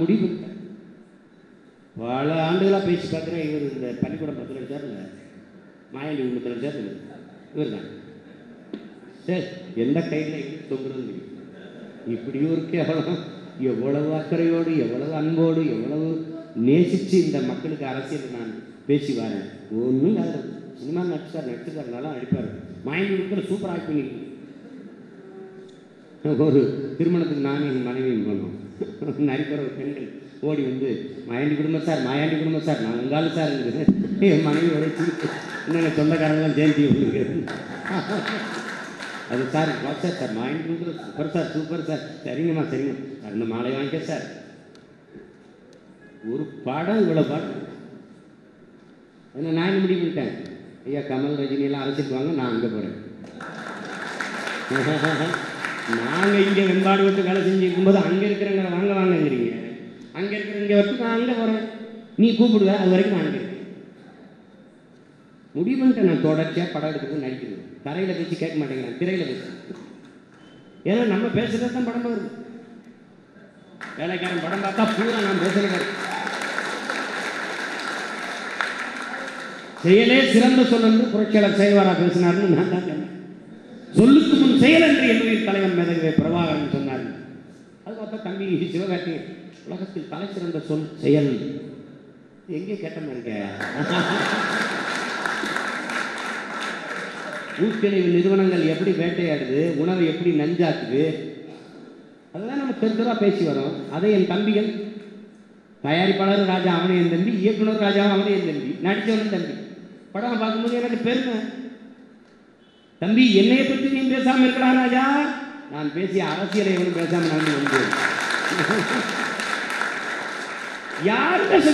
முடிவு பண்ணிட்டேன் பல ஆண்டுகளாக பேசி பார்க்குறேன். இவர் இந்த பள்ளிக்கூடம் பத்தில் லட்சம் இல்லை? மாயாண்டி முப்பத்தி லட்சம் இவர் தான் சரி எந்த கையில் எங்கே தொங்குறது இப்படி ஒரு கேவலம். எவ்வளவு அக்கறையோடு எவ்வளவு அன்போடு எவ்வளவு நேசித்து இந்த மக்களுக்கு அரசியல் நான் பேசி வரேன். ஒன்றும் அதில் சினிமா நடிச்சார் நடிச்சிருக்காரு அடிப்பார் நடிப்பார். மாயண்டி முக்கில் சூப்பர் ஆக்டிங் ஒரு திருமணத்துக்கு நானும் என் மனைவியும் போனோம். நரிக்கிற ஒரு பெண்கள் ஓடி வந்து மாயாண்டி குடும்பம் சார் மாயாண்டி குடும்பம் சார் நான் உங்காலும் சார் என் மனைவி உழைச்சி இன்னும் சொந்தக்காரங்களாம் ஜெயந்தி உங்களுக்கு அது சார் சார் சார் மாயாண்டி குடும்பம் சூப்பர் சார் சூப்பர் சார். சரிங்கம்மா சரிங்க. சார் இந்த மாலை வாங்கிக்க சார். ஒரு படம் இவ்வளோ பாடம் என்ன நான் முடிவு பண்ணிட்டேன்? ஐயா கமல் ரஜினியெல்லாம் அழைச்சிட்டு வாங்க நான் அங்கே போகிறேன் நாங்கள் இங்கே வெண்பாடு விட்டு வேலை செஞ்சு இருக்கும்போது அங்கே இருக்கிறவங்க வாங்க வாங்கங்கிறீங்க அங்கே இருக்கிற இங்கே நான் அங்கே போகிறேன் நீ கூப்பிடுவ அது வரைக்கும் நான் அங்கே முடிவு பண்ணிட்டு நான் தொடர்ச்சியாக படம் எடுக்கிறது நடிக்கிறேன் தரையில் பேசி கேட்க மாட்டேங்கிறேன் திரையில் பேச. ஏன்னா நம்ம பேசுகிறது தான் படம் வருது வேலைக்காரன் படம் பார்த்தா பூரா நான் பேசுகிறேன் செயலே சிறந்த சொல்லு புரட்சியாளர் செய்வாரா பேசினார்னு நான் தான் சொன்னேன் சொல்லுக்கு முன் செயல் என்று என்னுடைய தலைவன் மேதகவே பிரபாகரன் சொன்னார். அது பார்த்தா தம்பி சிவகாட்டி உலகத்தில் தலை சிறந்த சொல் செயல். எங்கே கேட்டமா இருக்க? ஊக்கணிவு நிறுவனங்கள் எப்படி வேட்டையாடுது உணவை எப்படி நஞ்சாக்குது அதெல்லாம் நம்ம தெருத்தராக பேசி வரோம். அதை என் தம்பிகள் தயாரிப்பாளர் ராஜா அவனே என் தம்பி இயக்குனர் ராஜா அவனே என் தம்பி நடித்தவனும் தம்பி. படம் பார்க்கும்போது எனக்கு பெருமை. தம்பி என்னைய பற்றி நீ பேசாம இருக்கடா ராஜா. நான் பேசிய அரசியலை எவனும் பேசாம நடந்து வந்து யார் பேச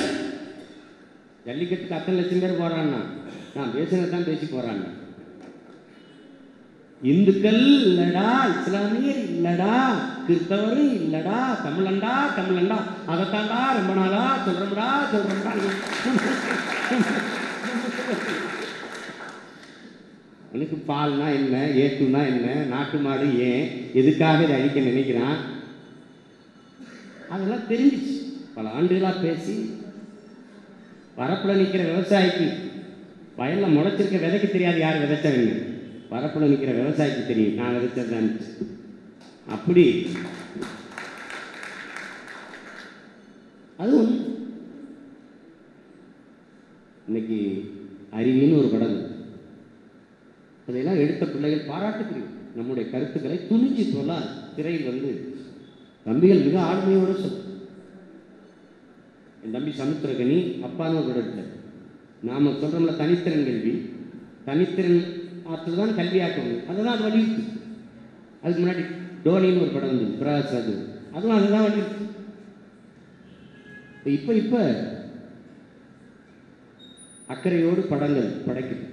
ஜல்லிக்கட்டுக்கு அத்தனை லட்சம் பேர் போறான்னா? நான் பேசினதான் பேசி போறாங்க. இந்துக்கள் இல்லடா இஸ்லாமியர் இல்லடா கிறிஸ்தவரும் இல்லடா தமிழண்டா தமிழண்டா. அதைத்தாண்டா ரொம்ப நாளா சொல்றோம்டா சொல்றோம்டா. எனக்கு பால்னா என்ன? ஏட்டுனா என்ன? நாட்டு மாடு ஏன்? எதுக்காக இதை அழிக்க நினைக்கிறான்? அதெல்லாம் தெரிஞ்சிச்சு. பல ஆண்டுகளாக பேசி வரப்பில் நிற்கிற விவசாயிக்கு வயலில் முளைச்சிருக்க விதைக்கு தெரியாது யார் விதைச்சவங்க வரப்பில் நிற்கிற விவசாயிக்கு தெரியும். நான் விதைச்சதுதான் அப்படி அது ஒன்று இன்னைக்கு அறிவின்னு ஒரு படம். இருக்கு. அதையெல்லாம் எடுத்த பிள்ளைகள் பாராட்டுக்குரிய நம்முடைய கருத்துக்களை துணிஞ்சு சொல்ல திரையில் வந்து தம்பிகள் மிக ஆளுமையோடு சொல் என் தம்பி சமுத்திரகனி அப்பான்னு ஒரு இடத்துல நாம சொல்கிறோம்ல தனித்திறன் கல்வி. தனித்திறன் ஆற்றல் தான் கல்வி ஆக்கணும் அதுதான் அது வலியுறுத்து. அதுக்கு முன்னாடி டோனின்னு ஒரு படம் வந்து பிரகாஷ் ராஜு. அதுவும் அதுதான் வலியுறுத்து. இப்போ இப்போ அக்கறையோடு படங்கள் படைக்குது